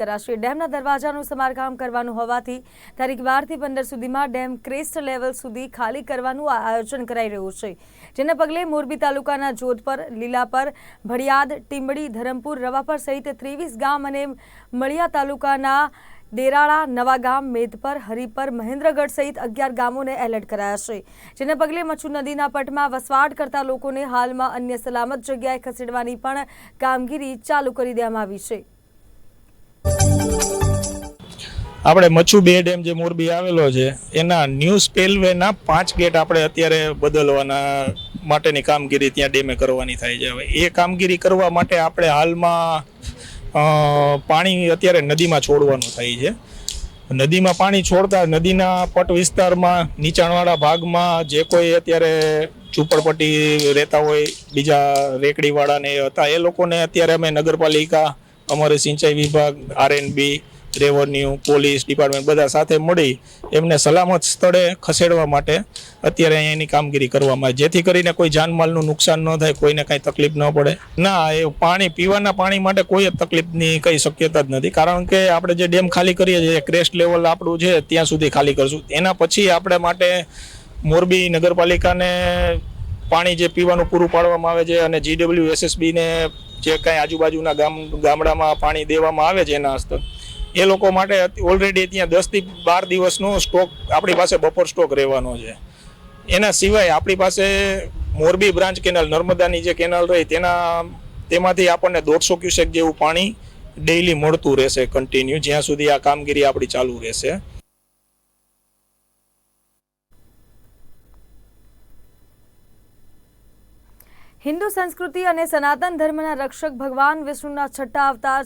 કરાશે ડેમના દરવાજાનું સમારકામ કરવાનું હોવાથી તારીખ બારથી પંદર સુધીમાં ડેમ ક્રેસ્ટ લેવલ સુધી ખાલી કરવાનું આયોજન કરાઈ રહ્યું છે. જેના પગલે મોરબી તાલુકાના જોધપર, લીલાપર, ભડિયાદ, ટીંબડી, ધરમપુર, રવાપર સહિત ત્રેવીસ ગામ અને મળિયા તાલુકાના દેરાળા નવાગામ મેધપર હરિપર, મહેન્દ્રગઢ સહિત અગિયાર ગામોને એલર્ટ કરાયા છે. જેને પગલે મચ્છુ નદીના પટમાં વસવાટ કરતા લોકોને હાલમાં અન્ય સલામત જગ્યાએ ખસેડવાની પણ કામગીરી ચાલુ કરી દેવામાં આવી છે. આપણે મચ્છુ બે ડેમ જે મોરબી આવેલો છે, એના ન્યૂ સ્પેલવેના પાંચ ગેટ આપણે અત્યારે બદલવાના માટેની કામગીરી ત્યાં ડેમે કરવાની થાય છે. હવે એ કામગીરી કરવા માટે આપણે હાલમાં પાણી અત્યારે નદીમાં છોડવાનું થાય છે. નદીમાં પાણી છોડતા નદીના પટ વિસ્તારમાં, નીચાણવાળા ભાગમાં જે કોઈ અત્યારે ઝૂંપડપટ્ટી રહેતા હોય, બીજા રેકડીવાળાને હતા, એ લોકોને અત્યારે અમે નગરપાલિકા, અમારે સિંચાઈ વિભાગ આરએનબી રેવન્યુ, પોલીસ, ડિપાર્ટમેન્ટ બધા સાથે મળી એમને સલામત સ્થળે ખસેડવા માટે અત્યારે અહીંયા એની કામગીરી કરવામાં આવે. જેથી કરીને કોઈ જાનમાલનું નુકસાન ન થાય, કોઈને કાંઈ તકલીફ ન પડે. ના, એ પાણી, પીવાના પાણી માટે કોઈ જ તકલીફની કઈ શક્યતા જ નથી. કારણ કે આપણે જે ડેમ ખાલી કરીએ છીએ ક્રેસ્ટ લેવલ આપણું છે, ત્યાં સુધી ખાલી કરશું. એના પછી આપણે માટે મોરબી નગરપાલિકાને પાણી જે પીવાનું પૂરું પાડવામાં આવે છે અને જીડબલ્યુ એસએસબીને જે કાંઈ આજુબાજુના ગામ, ગામડામાં પાણી દેવામાં આવે છે એના હસ્તક એ લોકો માટે ઓલરેડી ત્યાં દસથી બાર દિવસનો સ્ટોક આપણી પાસે બપોર સ્ટોક રહેવાનો છે. એના સિવાય આપણી પાસે મોરબી બ્રાન્ચ કેનાલ, નર્મદાની જે કેનાલ રહી તેના તેમાંથી આપણને દોઢસો ક્યુસેક જેવું પાણી ડેઇલી મળતું રહેશે કન્ટિન્યુ જ્યાં સુધી આ કામગીરી આપણી ચાલુ રહેશે. હિન્દુ સંસ્કૃતિ અને સનાતન ધર્મના રક્ષક ભગવાન વિષ્ણુના છઠ્ઠા અવતાર